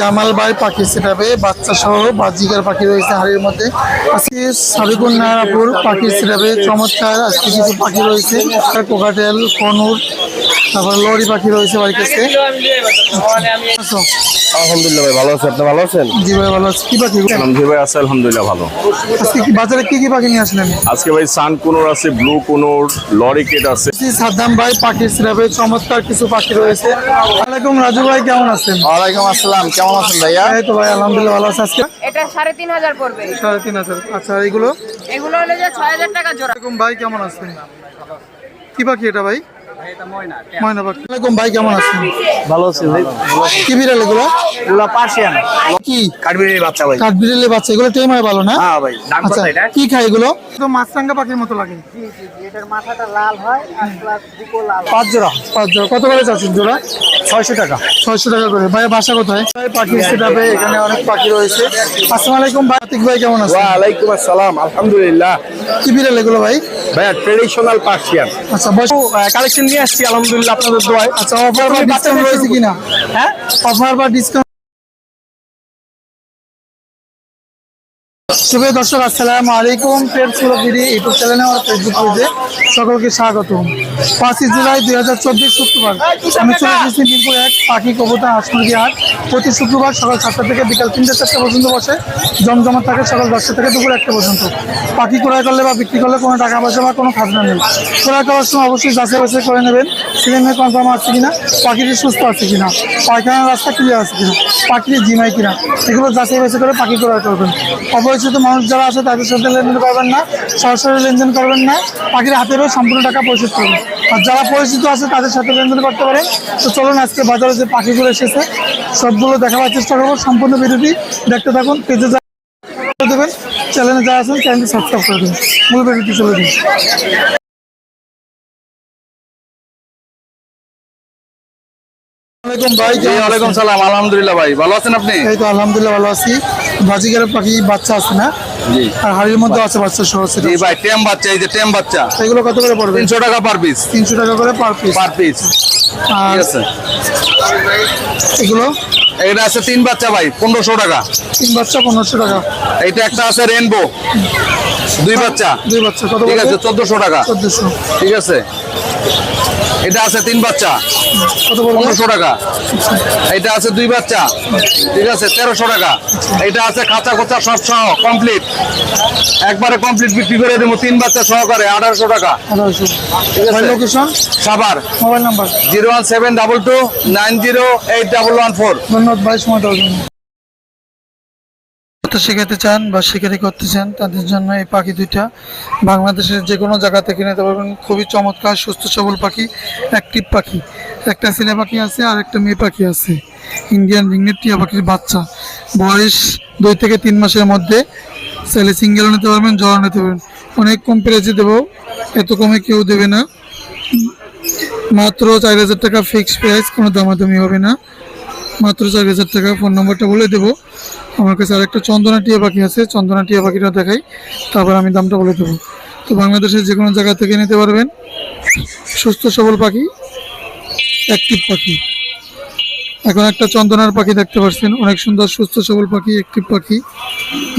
জামাল ভাই পাখি সেটাবে, বাচ্চা সহ বাজিকার পাখি রয়েছে হাড়ির মধ্যে। আজকে সাবিকুন নারাপুর পাখি সেটাবে, চমৎকার, আজকে কিছু পাখি রয়েছে, কোকাটেল, কনুর তারপর লরি পাখি রয়েছে বাড়ির কাছে। আলহামদুলিল্লাহ ভাই ভালো আছে আপনি ভালো আছেন? জি ভাই ভালো আছে। কি পাখি? জি ভাই আছে আলহামদুলিল্লাহ ভালো। আজকে কি বাজারে কি কি পাখি নিয়ে আসলেন? আজকে ভাই সান কুনোর আছে ব্লু কুনোর লরিকেট আছে। শ্রী সাদ্দাম ভাই পাখি সেটাবে চমৎকার কিছু পাখি রয়েছে। ওয়ালাইকুম রাজু ভাই কেমন আছেন? ওয়ালাইকুম আসসালাম কেমন আছেন ভাইয়া? এই তো ভাই আলহামদুলিল্লাহ ভালো আছে। আজকে? এটা সাড়ে তিন হাজার পড়বে। সাড়ে তিন হাজার। আচ্ছা এইগুলো? এগুলো হলে যে ছয় হাজার টাকা জোড়া। ওয়ালাইকুম ভাই কেমন আছেন? কি পাখি এটা ভাই? ময়না পাখি ওয়ালাইকুম ভাই কেমন আছেন? ভালো আছে ভাই। কি বিড়াল এগুলো? এগুলো পার্সিয়ান। কি? কাঠবিড়ির বাচ্চা ভাই। কাঠবিড়ালের বাচ্চা এগুলো টেম হয় ভালো না? হ্যাঁ ভাই দাম কত আচ্ছা এটা? কি খায় এগুলো? তো মাছরাঙ্গা পাখির মতো লাগে। এটার মাথাটা লাল হয় আর প্লাস বুকো লাল পাঁচ জোড়া পাঁচ জোড়া কত করে চাচ্ছেন জোড়া? ছয়শো টাকা। ছয়শো টাকা করে। ভাই বাসা কোথায়? ভাই পাখি সেটাবে এখানে অনেক পাখি রয়েছে। আসসালামু আলাইকুম ভাই আতিক ভাই কেমন আছেন? ওয়ালাইকুম আসসালাম আলহামদুলিল্লাহ। কি বিড়াল এগুলো ভাই? ভাইয়া ট্রেডিশনাল পার্সিয়ান আচ্ছা কালেকশন নিয়ে আসছি আলহামদুলিল্লাহ আপনাদের দোয়ায়। আচ্ছা অফার বা ডিসকাউন্ট রয়েছে কিনা? হ্যাঁ? অফার বা ডিসকাউন্ট শুভ দর্শক, আসসালামু আলাইকুম। পেটস বিডি ইউটিউব চ্যানেলে আমার ফেসবুক পেজে সকলকে স্বাগত পাঁচই জুলাই দুই হাজার চব্বিশ শুক্রবার, আমি চলে এসেছি মিরপুর এক পাখি কবুতর হাঁসমুরগি হাট। প্রতি শুক্রবার সকাল সাতটা থেকে বিকাল তিনটে চারটা পর্যন্ত বসে। জমজমা থাকে সকাল দশটা থেকে দুপুর একটা পর্যন্ত। পাখি ক্রয় করলে বা বিক্রি করলে কোনো টাকা পয়সা বা কোনো খাজনা নেই। ক্রয় করার সময় অবশ্যই যাচাই বাছাই করে নেবেন। সিলিন্ডার কনফার্ম আছে কিনা, পাখিটি সুস্থ আছে কিনা, পায়খানার রাস্তা ক্লিয়ার আছে কিনা, পাখিটি জিমাই কিনা, এগুলো যাচাই বাছাই করে পাখি ক্রয় করবেন। অপরিচিত মানুষ যারা আছে তাদের সাথে লেনদেন করবেন না সরাসরি লেনদেন করবেন না পাখির হাতেরও সম্পূর্ণ টাকা পরিশোধ করবেন। আর যারা পরিচিত আছে তাদের সাথে লেনদেন করতে পারেন। তো চলুন আজকে বাজারে যে পাখিগুলো এসেছে সবগুলো দেখাবার চেষ্টা করব। সম্পূর্ণ ভিডিওটি দেখতে থাকুন পেজে যা দেবেন চ্যানেলে যা আছেন চ্যানেলটি সাবস্ক্রাইব করে দেবেন। মূল ভিডিওটি চলে দিন ভাই ওয়ালাইকুম সালাম। আলহামদুলিল্লাহ ভাই ভালো আছেন আপনি? এই তো আলহামদুলিল্লাহ ভালো আছি। বাজিগারের পাখি বাচ্চা আছে না? জি। আর হাড়ির মধ্যে আছে বাচ্চা সহ সেটা জি ভাই টেম বাচ্চা এই যে টেম বাচ্চা। এগুলো কত করে পড়বে? তিনশো টাকা পার পিস তিনশো টাকা করে পার পিস পার পিস ঠিক আছে। এগুলো? এটা আছে তিন বাচ্চা ভাই পনেরোশো টাকা। তিন বাচ্চা পনেরোশো টাকা। এইটা একটা আছে রেনবো দুই বাচ্চা। দুই বাচ্চা কত ঠিক আছে বলবে চোদ্দশো টাকা। চোদ্দশো। ঠিক আছে। এটা আছে তিন বাচ্চা। পনেরোশো টাকা। এটা আছে দুই বাচ্চা। ঠিক আছে তেরোশো টাকা। এটা আছে খাঁচা খোঁচা সব সহ কমপ্লিট একবারে কমপ্লিট বিক্রি করে দেবো তিন বাচ্চা সহকারে আঠারোশো টাকা। ঠিক আছে? Location Savar mobile number. Zero one seven double two nine zero eight double one four. ধন্যবাদ ভাই সময় দেওয়ার শেখাতে চান বা শিকারি করতে চান, তাদের জন্য এই পাখি দুইটা বাংলাদেশের যে কোনো জায়গা থেকে নিতে পারবেন। খুবই চমৎকার, সুস্থ, সবল পাখি, অ্যাক্টিভ পাখি। একটা ছেলে পাখি আছে আর একটা মেয়ে পাখি আছে। ইন্ডিয়ান রিংনেট টিয়া পাখির বাচ্চা। বয়স দুই থেকে তিন মাসের মধ্যে ছেলে সিঙ্গেলও নিতে পারবেন জড়ো নিতে পারবেন। অনেক কম প্রাইসে দেবো, এত কমে কেউ দেবে না। মাত্র চার হাজার টাকা ফিক্সড প্রাইস, কোনো দামাদামি হবে না। মাত্র চার হাজার টাকা। ফোন নম্বরটা বলে দেবো। আমার কাছে আরেকটা চন্দনা টিয়া পাখি আছে। চন্দনা টিয়া পাখিটা দেখাই। তারপর আমি দামটা বলে দেবো। তো বাংলাদেশের যে কোনো জায়গা থেকে নিতে পারবেন। সুস্থ সবল পাখি অ্যাক্টিভ পাখি। এখন একটা চন্দনার পাখি দেখতে পাচ্ছেন। অনেক সুন্দর, সুস্থ সবল পাখি অ্যাক্টিভ পাখি।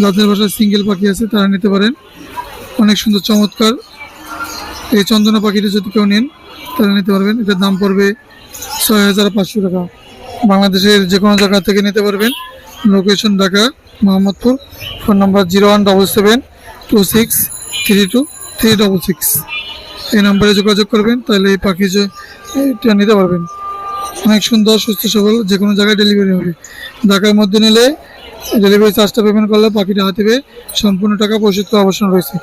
যাদের বাসায় সিঙ্গেল পাখি আছে, তারা নিতে পারেন। অনেক সুন্দর, চমৎকার। এই চন্দনা পাখিটা যদি কেউ নেন, তারা নিতে পারবেন। এটার দাম পড়বে ছয় হাজার পাঁচশো টাকা। বাংলাদেশের যে কোনো জায়গা থেকে নিতে পারবেন। Location Dhaka, Mohammadpur phone number zero one double seven two six three two three double six এই নম্বরে যোগাযোগ করবেন, তাহলে এই পাখি এটা নিতে পারবেন। অনেক সুন্দর, সুস্থ, সবল, যে কোনো জায়গায় ডেলিভারি হবে। ঢাকার মধ্যে নিলে ডেলিভারি চার্জটা পেমেন্ট করলে পাখিটা হাতে পেয়ে সম্পূর্ণ টাকা পরিশোধ করার অবসর রয়েছে।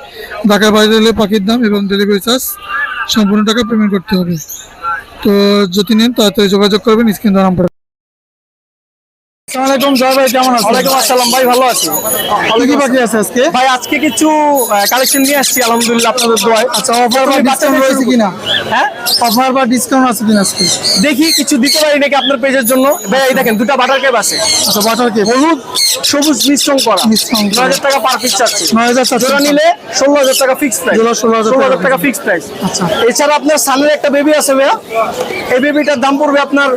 ঢাকার বাইরে এলে পাখির দাম এবং ডেলিভারি চার্জ সম্পূর্ণ টাকা পেমেন্ট করতে হবে। তো যদি নেন, তাড়াতাড়ি যোগাযোগ করবেন, স্ক্রিন নাম্বার আসসালামাইকুম জয় ভাই কেমন আছেন? ওয়ালাইকুম আসসালাম ভাই ভালো আছি। কি কি আছে আজকে? ভাই আজকে কিছু কালেকশন নিয়ে আসছি আলহামদুলিল্লাহ আপনাদের দোয়ায়। আচ্ছা অফার বা ডিসকাউন্ট রয়েছে কিনা? হ্যাঁ? অফার বা ডিসকাউন্ট আছে কিনা আজকে? দেখি কিছু দিতে পারি নাকি আপনার পেজের জন্য? ভাই এই দেখেন দুটা বাটার কেপ আছে। আচ্ছা বাটার কে হলুদ সবুজ মিশ্রণ করা। মিশ্রণ হাজার টাকা পার পিস চাচ্ছি। নয় হাজার চারশো জোড়া নিলে ষোলো হাজার টাকা ফিক্স প্রাইস জোড়া 16,000 ষোলো হাজার টাকা টাকা ফিক্স প্রাইস আচ্ছা। এছাড়া আপনার সামনের একটা বেবি আছে ভাইয়া। এই বেবিটার দাম পড়বে আপনার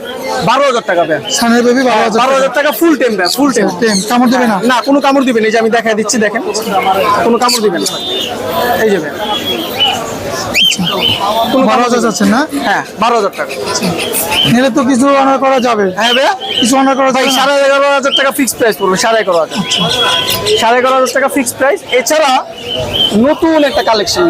বারো হাজার টাকা ভাইয়া। সানের বেবি বারো হাজার বারো হাজার টাকা টাকা ফুল টেম দেয় ফুল টেম টেম কামড় দেবে না? না কোনো কামড় দিবেন এই যে আমি দেখাই দিচ্ছি দেখেন। কোনো কামড় দিবে না। এই যে বারো হাজার না? হ্যাঁ বারো হাজার টাকা। নিলে তো কিছু অনার করা যাবে। হ্যাঁ ভাইয়া কিছু অনার করা যাবে সাড়ে এগারো হাজার টাকা ফিক্সড প্রাইস পড়বে সাড়ে এগারো হাজার। সাড়ে এগারো হাজার টাকা ফিক্সড প্রাইস এছাড়া নতুন একটা কালেকশন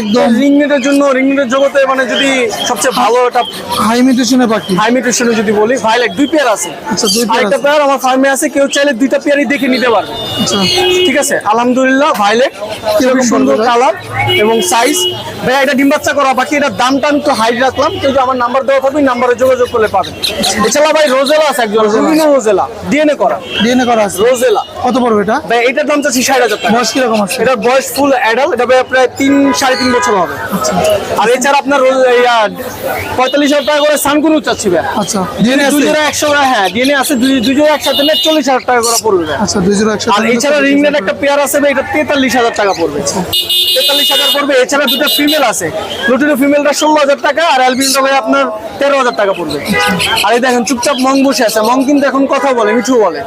একদম। রিংনেটের জন্য রিংনেটের জগতে মানে যদি সবচেয়ে ভালো একটা হাই মিউটেশনের পাখি হাই মিউটেশনে যদি বলি ভাইলেট দুই পেয়ার আছে। আচ্ছা দুই পেয়ার আমার ফার্মে আছে কেউ চাইলে দুইটা পেয়ারই দেখে নিতে পারবে। আচ্ছা। ঠিক আছে? আলহামদুলিল্লাহ ভাইলেট সুন্দর? কালার এবং সাইজ ভাইয়া এটা ডিম বাচ্চা করা বাকি এটার দামটা আমি একটু হাই রাখলাম। যদি আমার নাম্বার দেওয়া থাকবে নাম্বারে যোগাযোগ করলে পাবেন। এছাড়া ভাই রোজেলা আছে একজন রোজেলা ডিএনএ করা। ডিএনএ করা আছে। রোজেলা। কত পড়বে এটা? ভাই এটার দাম চাচ্ছি ষাট হাজার টাকা। বয়স কীরকম আছে? এটার বয়স ফুল অ্যাডাল্ট এটা ভাই প্রায় তিন সাড়ে তিন বছর হবে। আর এছাড়া আপনার রোজ- পঁয়তাল্লিশ হাজার টাকা করে সানকুনু চাচ্ছি ভাই। আচ্ছা। ডিএনএ দুই জোড়া একশো হ্যাঁ ডিএনএ আছে দুই দুই জোড়া একসাথে নিলে চল্লিশ হাজার টাকা করে পড়বে আচ্ছা দুই একশো আর এছাড়া রিংনেট একটা পেয়ার আছে ভাই এটা তেতাল্লিশ হাজার টাকা পড়বে। তেতাল্লিশ হাজার পড়বে এছাড়া দুটো ফিমেল আছে। দুটো ফিমেলটা ষোলো হাজার টাকা আর অ্যালবিনটা ভাই আপনার তেরো হাজার টাকা পড়বে। আর এই দেখেন চুপচাপ মং বসে আছে। মং কিন্তু এখন কথা বলে মিঠু বলে।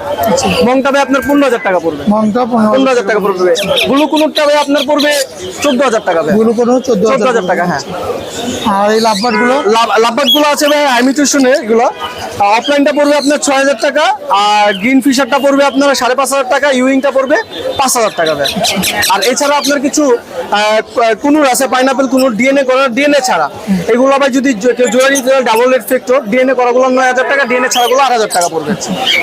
মংটা ভাই আপনার পনেরো হাজার টাকা পড়বে। মনটা পনেরো হাজার টাকা পড়বে। ব্লু কুনুরটা ভাই আপনার পড়বে চোদ্দ হাজার টাকা গুলো কোনো চোদ্দ চোদ্দ হাজার টাকা হ্যাঁ। আর এই লাভবাটগুলো? লাভবাটগুলো আছে ভাই হাইমিটেশনে এগুলো। অফলাইনটা পড়বে আপনার ছয় হাজার টাকা আর গ্রিন ফিশারটা পড়বে আপনার সাড়ে পাঁচ হাজার টাকা ইউইংটা পড়বে পাঁচ হাজার টাকা ভাই। আর এছাড়া আপনার কিছু কুনুর আছে পাইনাপেল কুনুর ডিএনএ করার ডিএনএ ছাড়া। এগুলো আবার যদি কেউ জোড়া নিতে ডাবল রেড ফ্যাক্টর ডিএনএ করাগুলো নয় হাজার টাকা ডিএনএ ছাড়াগুলো আট হাজার টাকা পড়বে।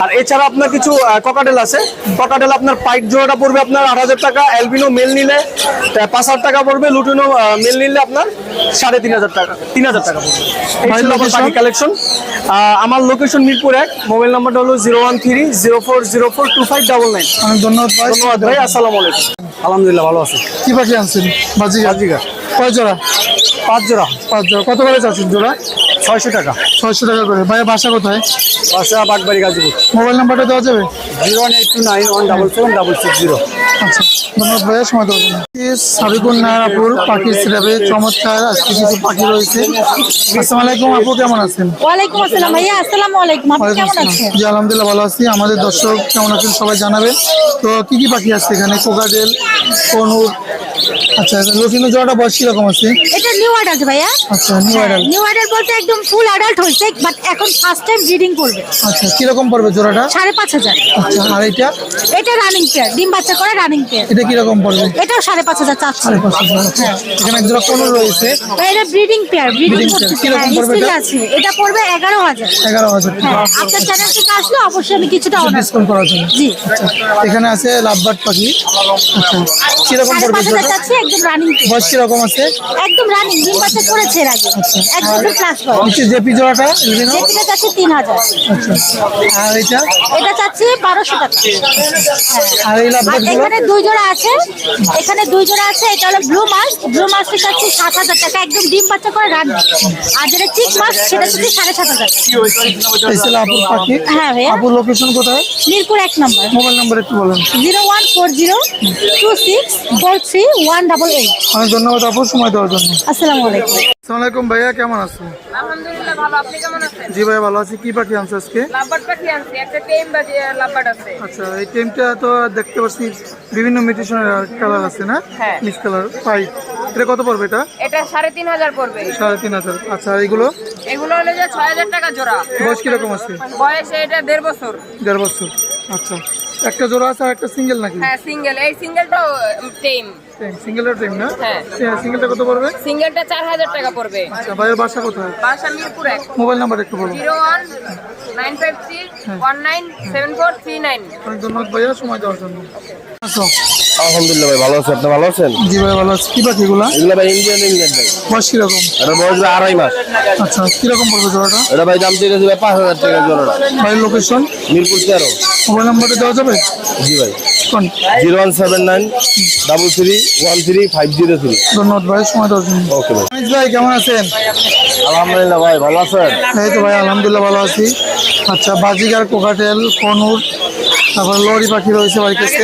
আর এছাড়া আপনার কিছু ককাটেল আছে। ককাটেল আপনার পাইট জোড়াটা পড়বে আপনার আট হাজার টাকা অ্যালবিনো মেল নিলে পাঁচ হাজার টাকা পড়বে লুটিনো মেল নিলে আপনার সাড়ে তিন হাজার টাকা তিন হাজার টাকা পড়বে। আমার কালেকশন আমার লোকেশন মিরপুর এক মোবাইল নাম্বারটা হলো zero one three zero four zero four two five double nine ধন্যবাদ ভাই। ধন্যবাদ ভাই আসসালামু আলাইকুম। আলহামদুলিল্লাহ ভালো আছে। কি পাখি আনছেন? বাজিকা বাজিগার। কয় জোড়া। পাঁচ জোড়া পাঁচ জোড়া। কত করে চাচ্ছেন জোড়া? ছয়শো টাকা। ছয়শো টাকা করে। ভাইয়া বাসা কোথায়? বাসা বাগবাড়ি গাজীপুর। মোবাইল নাম্বারটা দেওয়া যাবে? Zero one eight two nine one double seven double six zero. আচ্ছা। ধন্যবাদ ভাইয়া সময় দেওয়ার জন্য। সাবিকুন নারাপুর পাখির সিরাপে চমৎকার আজকে কিছু পাখি রয়েছে। আসসালামু আলাইকুম আপু কেমন আছেন? ওয়ালাইকুম আসসালাম ভাইয়া আসসালামু আলাইকুম আপনি কেমন আছেন? জি আলহামদুলিল্লাহ ভালো আছি। আমাদের দর্শক কেমন আছেন সবাই জানাবে। তো কি কি পাখি আছে এখানে? কোকাডেল কনুর আচ্ছা লুটিনো জোড়াটা বয়স কীরকম আছে? এটা নিউ অ্যাডাল্ট ভাইয়া। আচ্ছা নিউ নিউ অ্যাডাল্ট বলতে একদম ফুল অ্যাডাল্ট হয়েছে বাট এখন ফার্স্ট টাইম ব্রিডিং করবে। আচ্ছা কীরকম পড়বে জোড়াটা? সাড়ে পাঁচ হাজার। আচ্ছা আর এটা এটা রানিং পেয়ার ডিম বাচ্চা করে রানিং পেয়ার এটা কীরকম পড়বে? এটাও সাড়ে পাঁচ হাজার চারশো। সাড়ে পাঁচ হাজার আচ্ছা। এখানে এক জোড়া কনুর রয়েছে। এটা ব্রিডিং পেয়ার ব্রিডিং কীরকম হ্যাঁ পড়বে এটা? আছে। এটা পড়বে এগারো হাজার। এগারো হাজার হ্যাঁ আপনার চ্যানেল থেকে আসলে অবশ্যই আমি কিছুটা ডিসকাউন্ট করার জন্য। জি। আচ্ছা এখানে আছে লাভবার্ড পাখি। আচ্ছা কীরকম পড়বে চাচ্ছি একদম রানিং বয়স কীরকম আছে? একদম রানিং ডিম বাচ্চা করেছে এর আগে। আচ্ছা। এক বছর প্লাস নিচে জেপি জোড়াটা যেটা চাচ্ছি তিন হাজার। আচ্ছা আর এটা? এটা চাচ্ছি বারোশো টাকা। আর এই লাভবার্ড এখানে দুই জোড়া আছে। এখানে দুই জোড়া আছে এটা হলো ব্লু মাছ ব্লু মাছটা চাচ্ছি সাত হাজার টাকা একদম ডিম বাচ্চা করে রান্না আর যেটা চিক মাছ সেটা চাচ্ছি সাড়ে সাত হাজার হ্যাঁ ভাইয়া। আপুর লোকেশন কোথায়? মিরপুর এক নম্বর। মোবাইল নাম্বার একটু বলেন। Zero one four zero two six four three one double eight. অনেক ধন্যবাদ আপুর সময় দেওয়ার জন্য। আসসালামু আলাইকুম। আসসালামু আলাইকুম ভাইয়া কেমন আছেন? আলহামদুলিল্লাহ ভালো আপনি কেমন আছেন? জি ভাই ভালো আছি। কি পাখি আনছে আজকে? লাভবার্ড পাখি আনছি? একটা টেম বাজে লাভবার্ড আছে। আচ্ছা এই টেমটা তো দেখতে পাচ্ছি বিভিন্ন মিউটেশনের কালার আছে না? হ্যাঁ। মিক্স কালার ফাইভ এটা কত পড়বে এটা? এটা সাড়ে তিন হাজার পড়বে। সাড়ে তিন হাজার। আচ্ছা এইগুলো এগুলো? এগুলো হলো যে ছয় হাজার টাকা জোড়া। বয়স কীরকম আছে? বয়স এটা দেড় বছর। দেড় বছর। আচ্ছা। একটা জোড়া আছে আর একটা সিঙ্গেল নাকি? হ্যাঁ সিঙ্গেল এই সিঙ্গেলটাও টেম সিঙ্গেলটা টেম না? হ্যাঁ। সিঙ্গেলটা কত পড়বে? সিঙ্গেলটা টাকা পড়বে। আচ্ছা ভাইয়ের বাসা কোথায়? বাসা মিরপুর এক। মোবাইল নাম্বার একটু বলুন। Zero one nine five three one nine seven four three nine. অনেক ধন্যবাদ ভাইয়া সময় দেওয়ার জন্য। আচ্ছা আলহামদুলিল্লাহ ভাই ভালো আছে আপনি ভালো আছেন? জি ভাই ভালো আছে। কি পাখি এগুলা? এগুলো ভাই ইন্ডিয়ান ইংল্যান্ড ভাই। বয়স কীরকম? এটা বয়স ভাই আড়াই মাস। আচ্ছা কীরকম পড়বে জোড়াটা? এটা ভাই দাম চেয়েছে ভাই পাঁচ হাজার টাকা জোড়াটা। ভাইয়ের লোকেশন মিরপুর তেরো। মোবাইল নাম্বারটা দেওয়া যাবে? জি ভাই। Zero one seven nine double three one three five zero three. ধন্যবাদ ভাই সময় ওকে ভাই। কেমন আছেন? আলহামদুলিল্লাহ ভাই ভালো আছেন? এই তো ভাই আলহামদুলিল্লাহ ভালো আছি। আচ্ছা বাজিগার কোকাটেল কনুর তারপর লরি পাখি রয়েছে ভাই কাছে।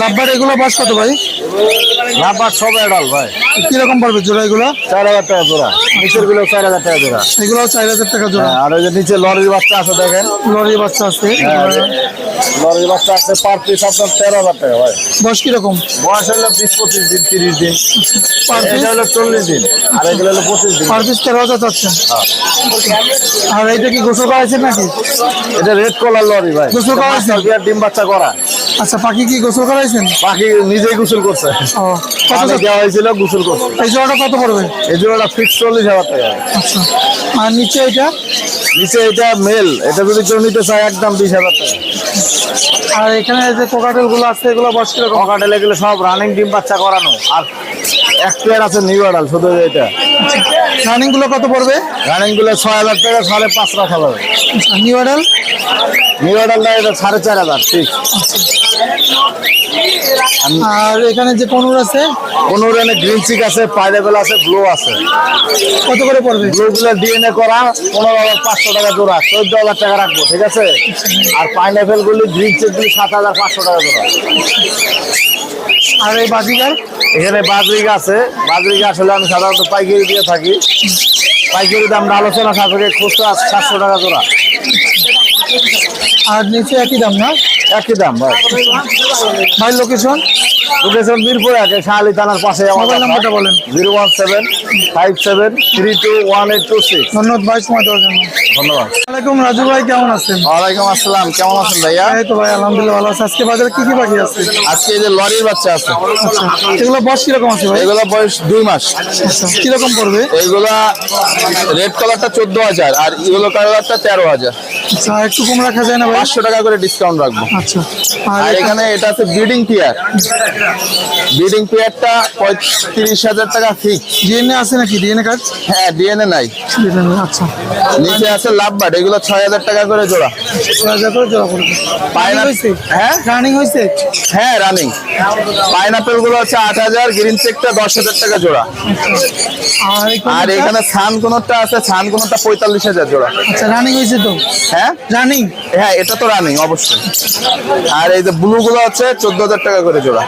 লাভবার এগুলো বাস কত ভাই? লাভবার সব অ্যাডাল ভাই। কীরকম পড়বে জোড়া এগুলো? চার হাজার টাকা জোড়া। নিচেরগুলো চার হাজার টাকা জোড়া। এগুলো চার হাজার টাকা জোড়া। আর ওই যে নিচে লরির বাচ্চা আছে দেখেন। লরি বাচ্চা আছে। লরির বাচ্চা আছে পার পিস আপনার তেরো হাজার টাকা ভাই। বয়স কীরকম? বয়স হলো বিশ পঁচিশ দিন তিরিশ দিন। পার পিস এটা হলো চল্লিশ দিন আর এগুলো হলো পঁচিশ দিন। পার পিস তেরো হাজার চাচ্ছেন। আর এইটা কি গোসল করাইছেন নাকি? এটা রেড কলার লরি ভাই। গোসল করা? বিয়ার ডিম বাচ্চা করা। আচ্ছা পাখি কি গোসল করাইছেন পাখি নিজেই গোসল করছে। ও কত দেওয়া হয়েছিল গোসল করছে। এই জোড়াটা কত পড়বে? এই জোড়াটা ফিক্স চল্লিশ হাজার টাকা। আচ্ছা আর নিচে এটা নিচে এটা মেল এটা যদি কেউ নিতে চায় একদম বিশ হাজার টাকা। আর এখানে যে কোকাটেলগুলো আছে এগুলো বয়স কীরকম? এগুলো গেলে সব রানিং ডিম বাচ্চা করানো। আর এক প্লেয়ার আছে নিউ অর্ডার শুধু এটা রানিংগুলো কত পড়বে? রানিংগুলো ছয় হাজার টাকা সাড়ে পাঁচ রাখা যাবে নিউ মডেল নিউ অর্ডারটা এটা সাড়ে চার হাজার ঠিক আর এখানে যে পনুর আছে? কোনো রেনে গ্রিন চিক আছে পাইনাপেল আছে ব্লু আছে। কত করে পড়বে? ব্লু গুলো ডিএনএ করা পনেরো হাজার পাঁচশো টাকা জোড়া চোদ্দ হাজার টাকা রাখব ঠিক আছে? আর পাইনাপেল গুলি গ্রিন চিক গুলি সাত হাজার পাঁচশো টাকা জোড়া। আর এই বাজিগার? এখানে বাজরিকা আছে। বাজরিকা আসলে আমি সাধারণত পাইকারি দিয়ে থাকি। পাইকারি দামটা আলোচনা সাপেক্ষে খুচরা সাতশো টাকা জোড়া। আর নিচে একই দাম না? একই দাম ভাই। ভাই লোকেশন লোকেশন মিরপুর একে শাহালি থানার পাশে মোবাইল নাম্বারটা বলেন। Zero one seven five seven three two one eight two six. ধন্যবাদ ভাই সময় দেওয়ার জন্য। ধন্যবাদ। ওয়ালাইকুম রাজু ভাই কেমন আছেন? ওয়ালাইকুম আসসালাম কেমন আছেন ভাইয়া? এই তো ভাই আলহামদুলিল্লাহ ভালো আছে। আজকে বাজারে কি কি পাখি আছে? আজকে এই যে লরির বাচ্চা আছে। আচ্ছা এগুলো বয়স কীরকম আছে ভাই? এগুলো বয়স দুই মাস। আচ্ছা কীরকম পড়বে? এইগুলা রেড কালারটা চোদ্দ হাজার আর ইয়েলো কালারটা তেরো হাজার। আচ্ছা একটু কম রাখা যায় না ভাই? পাঁচশো টাকা করে ডিসকাউন্ট রাখব। আচ্ছা আর এখানে এটা আছে ব্রিডিং পেয়ার ব্রিডিং পেয়ারটা পঁয়ত্রিশ হাজার টাকা ফিক্স ডিএনএ আছে নাকি? ডিএনএ কার্ড হ্যাঁ ডিএনএ নাই। আচ্ছা। নিচে আছে লাভ বার্ড এগুলো ছয় হাজার টাকা করে জোড়া। ছয় হাজার করে জোড়া পায়না হয়েছে? হ্যাঁ? রানিং হয়েছে? হ্যাঁ রানিং পাইনাপেলগুলো হচ্ছে আট হাজার গ্রিন চেকটা দশ হাজার টাকা জোড়া। আর? এখানে ছান কোনটা আছে ছান কোনটা পঁয়তাল্লিশ হাজার জোড়া। আচ্ছা রানিং হয়েছে তো? হ্যাঁ? রানিং হ্যাঁ এটা তো রানিং অবশ্যই। আর এই যে ব্লু গুলো হচ্ছে চোদ্দ হাজার টাকা করে জোড়া।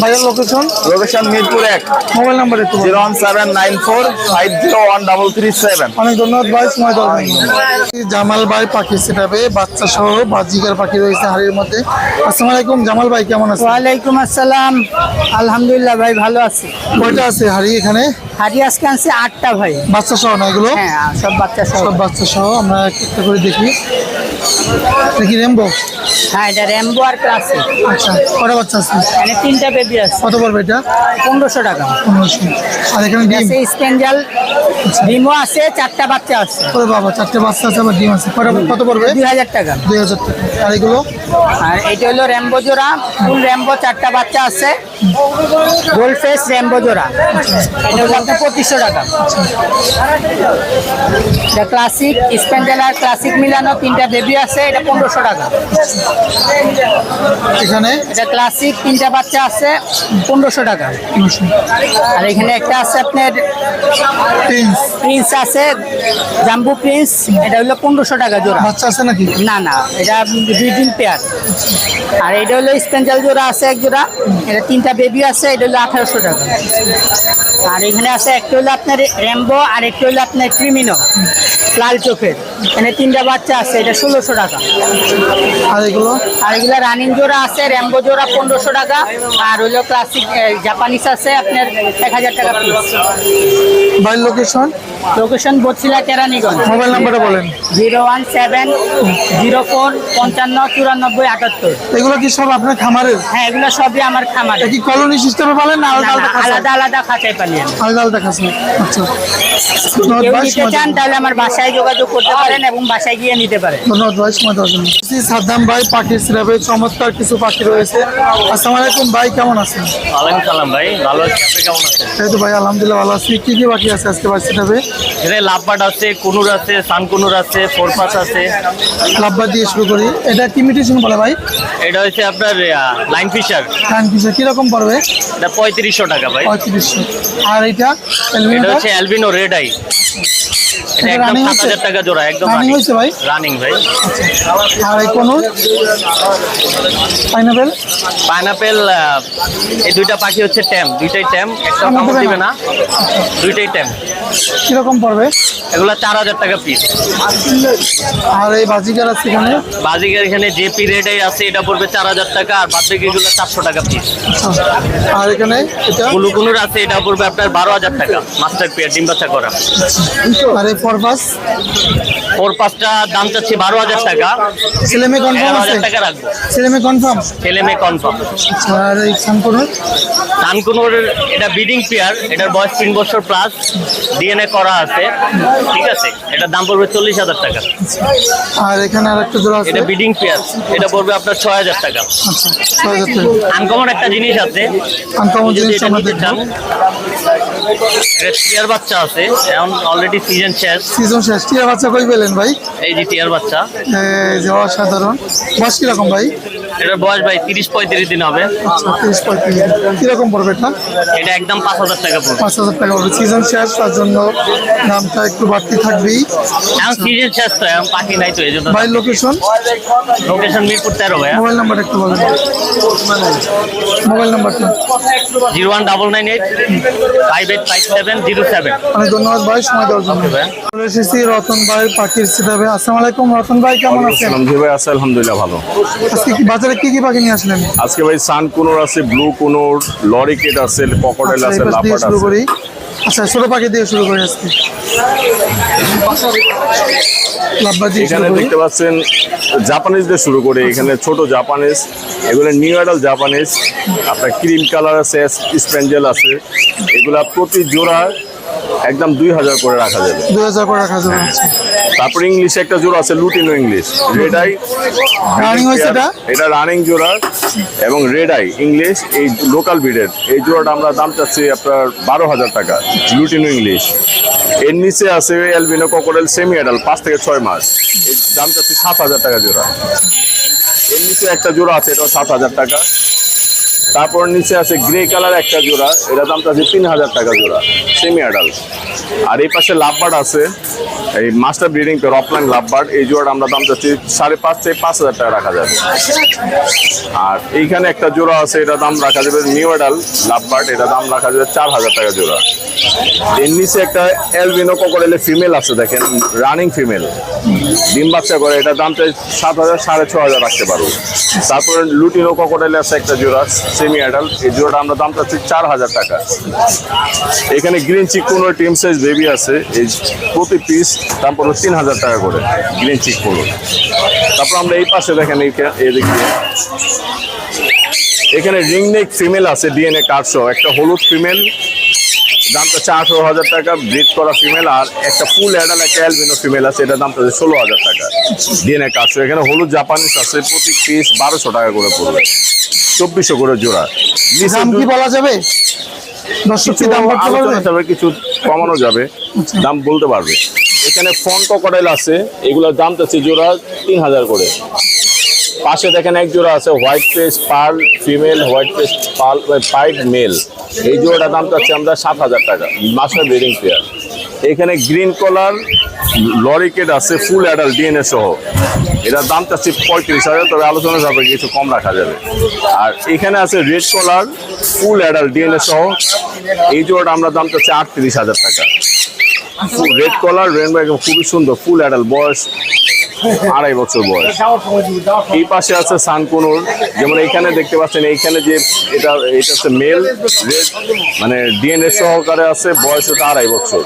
ভাইয়ের লোকেশন লোকেশন মিরপুর এক। Mobile number zero one seven nine four five zero one double three seven. অনেক ধন্যবাদ ভাই সময় দেওয়ার জামাল ভাই পাখি সেটাবে বাচ্চা সহ বাজিকার পাখি রয়েছে হাড়ির মধ্যে। আসসালাম আলাইকুম জামাল ভাই কেমন আছে ওয়ালাইকুম আসসালাম। আলহামদুলিল্লাহ ভাই ভালো আছি। কয়টা আছে হাড়ি এখানে? হাড়ি আজকে আনছি আটটা ভাই। বাচ্চা সহ না এগুলো? হ্যাঁ সব বাচ্চা সহ সব বাচ্চা সহ আমরা এক একটা করে দেখি। দেখি রেমবো হ্যাঁ এটা র্যাম্বো আর ক্লাসিক আচ্ছা কটা বাচ্চা আছে? এখানে তিনটা বেবি আছে। কত পড়বে এটা? পনেরোশো টাকা। পনেরোশো। আর এখানে ডিম? আছে স্পেঞ্জাল ডিমও আছে চারটা বাচ্চা আছে। করে বাবা চারটে বাচ্চা আছে আবার ডিম আছে। কটা কত পড়বে? দুই হাজার টাকা। দুই হাজার টাকা। আর এগুলো? আর এটা হলো র্যাম্বো জোড়া ফুল র্যাম্বো চারটা বাচ্চা আছে। গোল্ড ফেস র্যাম্বো জোড়া। এটা হলো আপনার পঁচিশশো টাকা। এটা ক্লাসিক স্পেঞ্জাল আর ক্লাসিক মিলানো তিনটা বেবি আছে এটা পনেরোশো টাকা। এখানে? এটা ক্লাসিক তিনটা বাচ্চা আছে পনেরোশো টাকা। আর এখানে একটা আছে আপনার প্রিন্স প্রিন্স আছে জাম্বু প্রিন্স এটা হলো পনেরোশো টাকা জোড়া। বাচ্চা আছে নাকি? না না এটা দুই দিন পেয়ার আর এটা হলো স্পেঞ্জাল জোড়া আছে এক জোড়া। এটা তিনটা বেবি আছে এটা হলো আঠারোশো টাকা। আর এখানে আছে একটা হলো আপনার র্যাম্বো আর একটা হলো আপনার ক্রিমিনো লাল চোখের। এখানে তিনটা বাচ্চা আছে এটা ষোলোশো টাকা। আর এগুলো? আর এগুলো রানিং জোড়া আছে র্যাম্বো জোড়া পনেরোশো টাকা আর হলো ক্লাসিক জাপানিস আছে আপনার এক হাজার টাকা বাইর location location Basila Keraniganj mobile নাম্বারটা বলেন। Zero one seven zero four পঞ্চান্ন চুরানব্বই আটাত্তর। এগুলো কি সব আপনার খামারের? হ্যাঁ এগুলো সবই আমার খামার কি কলোনি সিস্টেমে পালেন না আলাদা আলাদা আলাদা খাঁচাই আমি। আলাদা আলাদা খাঁচা আচ্ছা। কেউ নিতে চান তাহলে আমার বাসায় যোগাযোগ করতে পারেন। এবং বাসায় গিয়ে নিতে পারেন। ধন্যবাদ ভাই সময় দেওয়ার জন্য। সাদ্দাম ভাই পাখির সিরাপে চমৎকার কিছু পাখি রয়েছে। আসসালামু আলাইকুম ভাই কেমন আছেন? ওয়ালাইকুম সালাম ভাই ভালো আছি। আপনি কেমন আছেন? এই তো ভাই আলহামদুলিল্লাহ ভালো আছি। কি কি পাখি আছে আজকে ভাই সিরাপে এখানে লাভবাট আছে কুনুর আছে সানকুনুর আছে ফোরপাস আছে। লাভবা দিয়ে শুরু করি। এটা কি মিউটেশন বলে ভাই? এটা হচ্ছে আপনার লাইন ফিশার। কিসে কীরকম পড়বে? এটা পঁয়ত্রিশশো টাকা ভাই। পঁয়ত্রিশশো। আর এটা এটা হচ্ছে অ্যালবিনো রেড আই। এটা রানিং হচ্ছে হাজার টাকা জোড়া একদম রানিং হয়েছে ভাই? রানিং ভাই। আর এই কোন? পাইনাপেল পাইনাপেল এই দুইটা পাখি হচ্ছে ট্যাম দুইটাই ট্যাম একটা কামড় কামড় দিবে না? দুইটাই ট্যাম কীরকম পড়বে? এগুলো চার হাজার টাকা পিস আর এই বাজিকার আছে এখানে? বাজিকের এখানে যে পিরিয়ডে আছে এটা পড়বে চার হাজার টাকা আর বাদ বাকি এগুলো চারশো টাকা পিস আচ্ছা। আর এখানে এটা? আছে এটা পড়বে আপনার বারো হাজার টাকা মাস্টার পেয়ার ডিম বাচ্চা করা। আর এই দাম চাচ্ছি বারো হাজার টাকা। ছেলে মেয়ে কনফার্ম এগারো আছে? টাকা রাখব। ছেলে মেয়ে কনফার্ম ছেলে মেয়ে কনফার্ম আর এই সানকুনুর? কানকুনোর এটা পেয়ার এটার বয়স তিন বছর প্লাস ডিএনএ করা আছে। ঠিক আছে? এটার দাম পড়বে চল্লিশ হাজার টাকা। আর এখানে আর একটা জোড়া আছে? এটা বিডিং পেয়ার এটা পড়বে আপনার ছয় হাজার টাকা। আচ্ছা ছয় হাজার টাকা। আনকমন একটা জিনিস আছে। আনকমন জিনিস এটা বাচ্চা আছে। এখন অলরেডি সিজন শেষ। সিজন শেষ। টিয়ার বাচ্চা কই পেলেন ভাই? এই যে টিয়ার বাচ্চা। এই যে অসাধারণ। বয়স কীরকম ভাই? এটার বয়স ভাই তিরিশ পঁয়ত্রিশ দিন হবে। আচ্ছা তিরিশ পঁয়ত্রিশ কীরকম পড়বে এটা? এটা একদম পাঁচ হাজার টাকা পড়বে। পাঁচ হাজার টাকা পড়বে। সিজন শেষ তার জন্য দামটা একটু বাড়তি থাকবেই। এখন সিজন শেষ তো এখন পাখি নাই তো এই জন্য ভাই লোকেশন লোকেশন মিরপুর তেরো ভাইয়া। মোবাইল নাম্বার একটু বলেন। মোবাইল নাম্বারটা zero one double nine eight five eight five seven zero seven. অনেক ধন্যবাদ ভাই সময় দেওয়ার জন্য। চলে এসেছি রতন ভাই পাখির সিটাবে আসসালামু আলাইকুম রতন ভাই কেমন আছেন? ভাই আছে আলহামদুলিল্লাহ ভালো। আজকে কি বাজারে কি কি পাখি নিয়ে আসলেন? আজকে ভাই সান কুনোর আছে ব্লু কুনোর লরিকেট আছে ককটেল আচ্ছা, আছে শুরু আছে। আচ্ছা ছোট পাখি দিয়ে শুরু করি আজকে। এখানে দেখতে পাচ্ছেন জাপানিজ দিয়ে শুরু করে। এখানে ছোট জাপানিজ এগুলো নিউ অ্যাডাল জাপানিজ। আপনার ক্রিম কালার আছে স্প্যাঞ্জেল আছে। এগুলা প্রতি জোড়া একদম দুই হাজার করে রাখা যাবে। দুই হাজার করে রাখা যাবে আচ্ছা। তারপর ইংলিশে একটা জোড়া আছে লুটিনো ইংলিশ রেড আই হয়েছে এটা? এটা রানিং জোড়া এবং রেড আই ইংলিশ এই লোকাল ব্রিডের এই জোড়াটা আমরা দাম চাচ্ছি আপনার বারো হাজার টাকা লুটিনো ইংলিশ এর নিচে আছে অ্যালবিনো কোকোডেল সেমি অ্যাডাল পাঁচ থেকে ছয় মাস। এর দাম চাচ্ছি সাত হাজার টাকা জোড়া। এর নিচে একটা জোড়া আছে এটাও সাত হাজার টাকা। তারপর নিচে আছে গ্রে কালার একটা জোড়া। এটা দাম চাচ্ছি তিন হাজার টাকা জোড়া সেমি অ্যাডাল আর এই পাশে লাভবার্ড আছে, এই master breeding pair offline lovebird এই জোড়াটা আমরা দাম চাচ্ছি সাড়ে পাঁচ থেকে পাঁচ হাজার টাকা রাখা যাবে। আর এইখানে একটা জোড়া আছে, এটা দাম রাখা যাবে নিউ অ্যাডাল লাভবার্ড এটা দাম রাখা যাবে চার হাজার টাকা জোড়া। এর নিচে একটা অ্যালবিনো কোকোডেলের ফিমেল আছে, দেখেন রানিং ফিমেল ডিম বাচ্চা করে, এটা দাম চাই সাত হাজার, সাড়ে ছ হাজার রাখতে পারব। তারপরে লুটিনো কোকোডেল আছে একটা জোড়া সেমি অ্যাডাল্ট এই জোড়াটা আমরা দাম চাচ্ছি চার হাজার টাকা। এখানে গ্রিন চিক কোনো টিম সাইজ বেবি আছে, এই প্রতি পিস দাম পড়বে তিন হাজার টাকা করে গ্রিন চিক কোনো তারপর আমরা এই পাশে দেখেন এদিক এখানে রিং নেক ফিমেল আছে ডিএনএ কার্ডসহ একটা হলুদ ফিমেল দাম তো আঠারো হাজার টাকা ব্রিড করা ফিমেল আর একটা ফুল অ্যাডাল একটা অ্যালবিনো ফিমেল আছে এটার দাম পড়বে ষোলো হাজার টাকা। ডিএনএ কার্ডসহ এখানে হলুদ জাপানিস আছে প্রতি পিস বারোশো টাকা করে পড়বে। চব্বিশশো করে জোড়া। দাম কি বলা যাবে? কিছু কমানো যাবে। দাম বলতে পারবে। এখানে ফন ককডাইল আছে এগুলোর দাম চাচ্ছে জোড়া তিন হাজার করে। পাশে দেখেন এক জোড়া আছে white face pearl female white face pearl pied male এই জোড়াটার দাম চাচ্ছি আমরা সাত হাজার টাকা মাস্টার ব্রিডিং পেয়ার এখানে গ্রিন কলার লরিকেট আছে ফুল অ্যাডাল ডিএনএ সহ। এটার দাম চাচ্ছি পঁয়ত্রিশ হাজার, তবে আলোচনা যাবে কিছু কম রাখা যাবে। আর এখানে আছে red collar full adult DNA সহ। এই জোড়াটা আমরা দাম চাচ্ছি আটত্রিশ হাজার টাকা। রেড কলার রেনবো একদম খুবই সুন্দর ফুল অ্যাডাল বয়স আড়াই বছর বয়স। এই পাশে আছে সানকুনুর। যেমন এইখানে দেখতে পাচ্ছেন, এইখানে যে এটা এটা হচ্ছে মেল মানে ডিএনএ সহকারে আছে, বয়স হচ্ছে আড়াই বছর।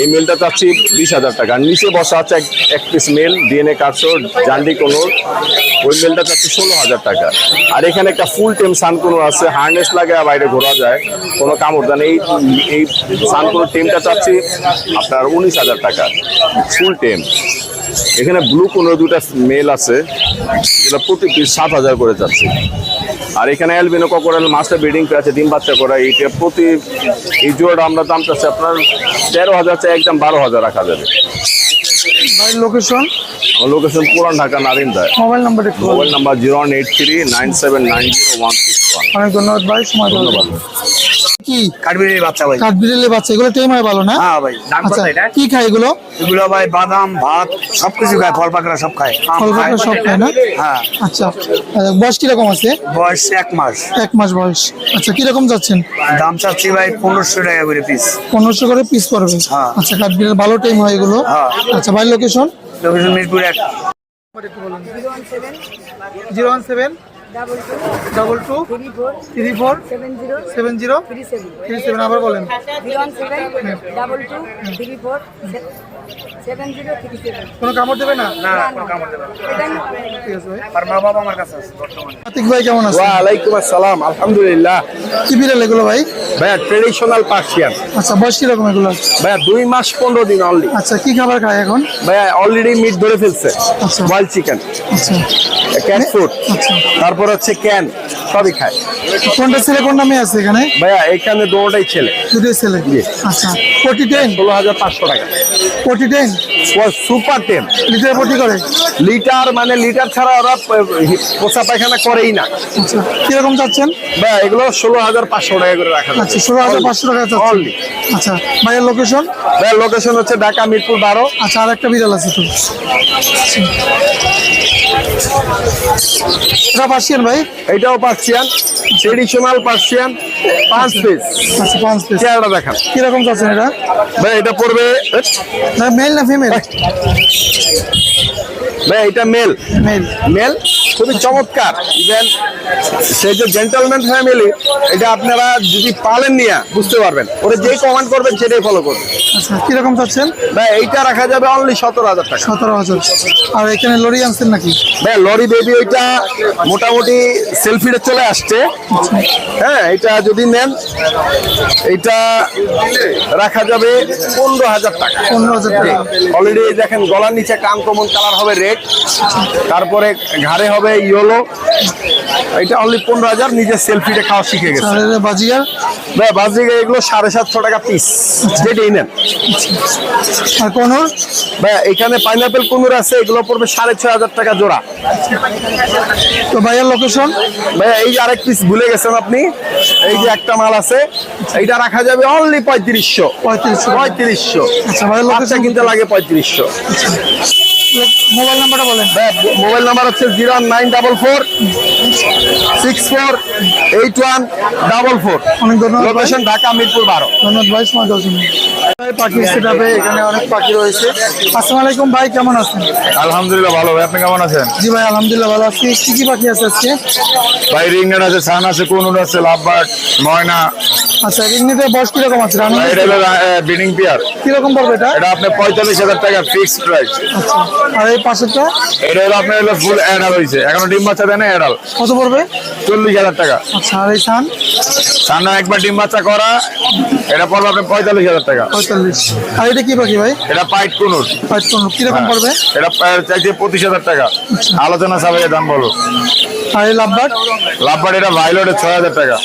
এই মেলটা চাচ্ছি বিশ হাজার টাকা। নিচে বসা আছে এক পিস মেল, ডিএনএ কাটশো জান্ডি কোনোর। ওই মেলটা চাচ্ছি ষোলো হাজার টাকা। আর এখানে একটা ফুল টেম সানকুনুর আছে। হার্নেস লাগে আর বাইরে ঘোরা যায়। কোনো কামড় দেন এই এই সানকুনুর টেমটা চাচ্ছি আপনার উনিশ হাজার টাকা। ফুল টেম এখানে ব্লু কোনো দুটা মেল আছে। যেটা প্রতি পিস সাত হাজার করে যাচ্ছে। আর এখানে অ্যালবিনো ককরাল মাস্টার ব্রিডিং আছে ডিম বাচ্চা করা এইটা প্রতি এই জোড়াটা আমরা দাম চাচ্ছি আপনার তেরো হাজার চাই একদম বারো হাজার রাখা যাবে। লোকেশন আমার লোকেশন পুরান ঢাকা নারিন্দায় মোবাইল নাম্বার একটু mobile number zero one eight three nine seven nine zero one six one অনেক ধন্যবাদ ভাই সময় জন্য। কি? কাঠবিড়ির বাচ্চা ভাই। কাঠবিড়েলের বাচ্চা এগুলো টেম হয় ভালো না? হ্যাঁ ভাই দাম কত আচ্ছা এটা? কি খায় এগুলো? এগুলো ভাই বাদাম ভাত সবকিছু খায় ফল পাকড়া সব খায়। ফল। পাকড়া সব খায় না? হ্যাঁ। আচ্ছা বয়স কীরকম আছে? বয়স এক মাস। এক মাস বয়স। আচ্ছা কীরকম যাচ্ছেন? দাম চাচ্ছি ভাই পনেরোশো টাকা করে পিস পনেরোশো করে পিস পড়বে? হ্যাঁ। আচ্ছা কাঠবিড়েল ভালো টাইম হয় এগুলো? হ্যাঁ। আচ্ছা ভাই লোকেশন লোকেশন মিরপুর এক। Zero one seven. Double two three four seven zero three seven আবার বলেন। কোনো কামড় দেবে না? না কোনো কামড় দেবে ঠিক আছে ভাই। আর মা বাবা আমার কাছে আছে বর্তমানে। আতিক ভাই কেমন আছে ওয়ালাইকুম আসসালাম আলহামদুলিল্লাহ। কি বিড়াল এগুলো ভাই? ভাইয়া ট্রেডিশনাল পার্সিয়ান আচ্ছা বয়স কীরকম এগুলো? ভাইয়া দুই মাস পনেরো দিন অনলি আচ্ছা কি খাবার খায় এখন? ভাইয়া অলরেডি মিট ধরে ফেলছে। আচ্ছা। বয়েল চিকেন আচ্ছা। ক্যাট ফুড আচ্ছা। তারপর হচ্ছে ক্যান সবই খায়। কোনটা ছেলে কোনটা মেয়ে আছে এখানে? ভাইয়া এখানে দুটোটাই ছেলে। দুটোই ছেলে। আচ্ছা পাঁচশো টাকা। কোটি টেন সুপার টেন লিটার প্রতি করে? লিটার মানে লিটার ছাড়া ওরা পোষা পায়খানা করেই না। আচ্ছা কীরকম চাচ্ছেন? ভাইয়া এগুলো ষোলো হাজার পাঁচশো টাকা করে রাখা আচ্ছা ষোলো হাজার পাঁচশো টাকা অনলি। আচ্ছা ভাইয়ের লোকেশন ভাইয়ের লোকেশন হচ্ছে ঢাকা মিরপুর বারো। আচ্ছা আর একটা বিড়াল আছে তো। এটা পার্সিয়ান ভাই? এটাও পার্সিয়ান ট্রেডিশনাল পার্সিয়ান পাঁচ পিস আচ্ছা পাঁচ পিস চেহারা দেখান। কীরকম চাচ্ছেন এটা? ভাই এটা পড়বে না মেল না ফিমেল ভাই এটা মেল মেল খুবই চমৎকার। ইভেন সেই যে জেন্টলম্যান ফ্যামিলি এটা আপনারা যদি পালেন নিয়ে বুঝতে পারবেন। ওরা যেই কমান্ড করবেন সেটাই ফলো করবেন আচ্ছা কীরকম চাচ্ছেন? ভাই এইটা রাখা যাবে অনলি সতেরো হাজার টাকা। সতেরো হাজার। আর এখানে লরি আনছেন নাকি? ভাই লরি বেবি ওইটা মোটামুটি সেলফিতে চলে আসছে। হ্যাঁ এটা যদি নেন এটা রাখা যাবে পনেরো হাজার টাকা। পনেরো হাজার টাকা। অলরেডি দেখেন গলার নিচে কাম কমন কালার হবে রেড তারপরে ঘাড়ে হবে ইয়েলো। এটা অনলি পনেরো হাজার নিজের সেলফিটা খাওয়া শিখে গেছে। আর ভাই এগুলো সাড়ে সাতশো টাকা পিস যেটাই নেন। আর কোনোর? ভাই এখানে পাইনাপেল কুমুর আছে এগুলো পড়বে সাড়ে ছয় হাজার টাকা জোড়া। তো ভাইয়ের লোকেশন ভাই এই যে আরেক পিস ভুলে গেছেন আপনি? এই যে একটা মাল আছে এইটা রাখা যাবে অনলি পঁয়ত্রিশশো। পঁয়ত্রিশশো। পঁয়ত্রিশশো। আচ্ছা ভাইয়ের লোকেশন কিনতে লাগে পঁয়ত্রিশশো। মোবাইল নাম্বারটা বলেন। মোবাইল নাম্বার হচ্ছে zero nine double four six four eight one double four. অনেক ধন্যবাদ লোকেশন ঢাকা মিরপুর বারো। ধন্যবাদ ভাই সময় পাখি এখানে অনেক পাখি রয়েছে। আসসালামু আলাইকুম ভাই কেমন আছেন? আলহামদুলিল্লাহ ভালো ভাই আপনি কেমন আছেন? জি ভাই আলহামদুলিল্লাহ ভালো আছি। কি কি পাখি আছে আজকে? ভাই রিংনেট আছে সান আছে আছে লাভবার্ড ময়না। আচ্ছা রিংনেটের বয়স কীরকম আছে? রানিং ভাই এটা বিডিং পিয়ার। কীরকম পড়বে এটা? এটা আপনি পঁয়তাল্লিশ হাজার টাকা ফিক্সড প্রাইস আচ্ছা। আর এই পাশেরটা? এটা হলো আপনার হলো ফুল অ্যাডাল হয়েছে এখনও ডিম বাচ্চা দেয় না অ্যাডাল কত পড়বে? চল্লিশ হাজার টাকা। আচ্ছা আর এই সান? একবার ডিম বাচ্চা করা এটা পড়বে আপনার পঁয়তাল্লিশ হাজার টাকা। পঁয়তাল্লিশ। আর এটা কি পাখি ভাই? এটা পাইট কুনুর। ফাইভ পনেরো কীরকম পড়বে? এটা চাইছে পঁচিশ হাজার টাকা। আলোচনা সাপেক্ষে দাম বলো। আর এই লাভবাট লাভবার্ড এটা ভাইলটের ছয় হাজার টাকা।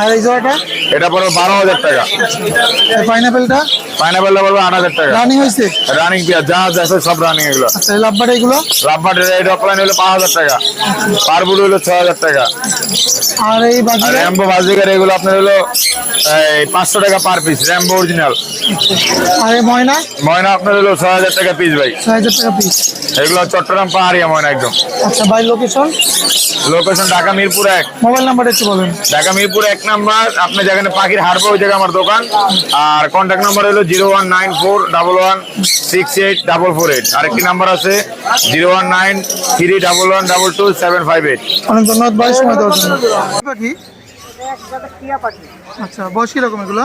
আর এই জোড়াটা? এটা পড়বে বারো হাজার টাকা। পাইনাপেলটা পাইনাপেলটা পড়বে আট হাজার টাকা। রানিং হয়েছে রানিং পিয়ার যা যা আছে সব রানিং এগুলো। আচ্ছা লাভবাট এগুলো? রাব্বার রেড অফলাইন হলো পাঁচ হাজার টাকা। পারবুল হলো ছয় হাজার টাকা। আর এই র্যাম্বো বাজিকার এগুলো আপনার হলো এই পাঁচশো টাকা পার পিস র্যাম্বো অরিজিনাল আর এই ময়না? ময়না আপনার হলো ছয় হাজার টাকা পিস ভাই। ছয় হাজার টাকা পিস এগুলো চট্টগ্রাম পাহাড়িয়া ময়না একদম। আচ্ছা ভাই লোকেশন লোকেশন ঢাকা মিরপুর এক। মোবাইল নাম্বার একটু বলেন। ঢাকা মিরপুর এক নাম্বার আপনি যেখানে পাখির হারবো ওই জায়গায় আমার দোকান। আর কন্ট্যাক্ট নাম্বার হলো zero one nine four double one six eight double four eight আরেকটি নাম্বার আছে zero one nine three double one double two seven five eight অনেক ধন্যবাদ ভাই সময় দেওয়ার জন্য। পাখি। আচ্ছা বয়স কীরকম এগুলো?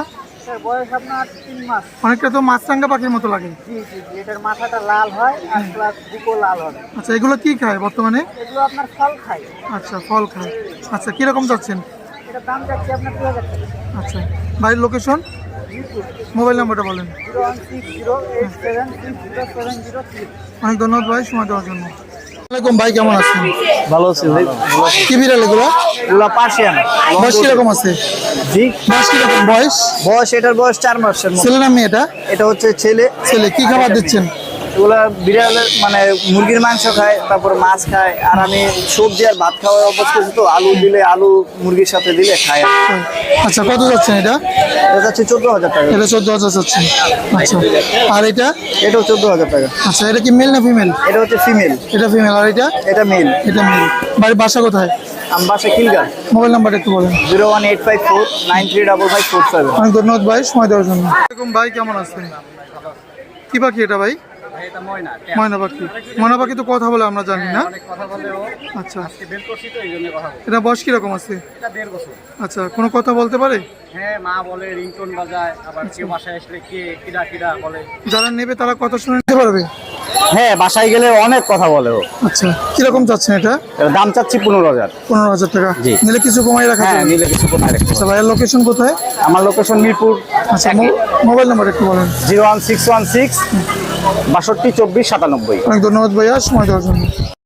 বয়স আপনার তিন মাস। অনেকটা তো মাছরাঙ্গা পাখির মতো লাগে। জি জি জি এটার মাথাটা লাল হয় আর প্লাস বুকও লাল হবে। আচ্ছা এগুলো কি খায় বর্তমানে? এগুলো আপনার ফল খায়। আচ্ছা ফল খায়। আচ্ছা কীরকম যাচ্ছেন? এটা দাম যাচ্ছে আপনার দু হাজার টাকা। আচ্ছা বাড়ির লোকেশন মোবাইল নাম্বারটা বলেন। অনেক ধন্যবাদ ভাই সময় দেওয়ার জন্য। আসসালামাইকুম ভাই কেমন আছেন? ভালো আছি ভাই কি বিড়াল এগুলো? এগুলো পার্সিয়ান। বয়স কীরকম আছে? জি? বয়স কীরকম? বয়স? বয়স এটার বয়স চার মাসের মতো। ছেলে না মেয়ে এটা? এটা হচ্ছে ছেলে। ছেলে কি খাবার দিচ্ছেন? এগুলো বিড়ালের মানে মুরগির মাংস খায় তারপর মাছ খায় আর আমি সবজি আর ভাত খাওয়ার অভ্যাস করছি তো আলু দিলে আলু মুরগির সাথে দিলে খায়। আচ্ছা কত যাচ্ছেন এটা? এটা যাচ্ছে চোদ্দ হাজার টাকা। এটা চোদ্দ হাজার যাচ্ছে। আচ্ছা আর এটা? এটাও চোদ্দ হাজার টাকা। আচ্ছা এটা কি মেল না ফিমেল এটা হচ্ছে ফিমেল এটা ফিমেল আর এটা? এটা মেল এটা মেল বাড়ির বাসা কোথায়? আমি বাসা কিলগার মোবাইল নাম্বারটা একটু বলেন। Zero one eight five four nine three double five four seven. অনেক ধন্যবাদ ভাই সময় দেওয়ার জন্য। ভাই কেমন আছেন? কি পাখি এটা ভাই? ময়না পাখি। ময়না পাখি তো কথা বলে আমরা জানি না? আচ্ছা। এটা বয়স কীরকম আছে? আচ্ছা কোনো কথা বলতে পারে? হ্যাঁ মা বলে রিংটোন বাজায় আবার কেউ বাসায় আসলে কে কিডা কিডা বলে। যারা নেবে তারা কথা শুনে নিতে পারবে? হ্যাঁ বাসায় গেলে অনেক কথা বলে ও। আচ্ছা কীরকম চাচ্ছেন এটা? দাম চাচ্ছি পনেরো হাজার। পনেরো হাজার টাকা। জি। নিলে কিছু কমাই রাখা হ্যাঁ নিলে কিছু কোথায় রাখতে আচ্ছা ভাইয়ের লোকেশন কোথায়? আমার লোকেশন মিরপুর। আচ্ছা মোবাইল নাম্বার একটু বলেন। Zero one six one six বাষট্টি চব্বিশ সাতানব্বই। ধন্যবাদ ভাইয়া সময় দেওয়ার জন্য।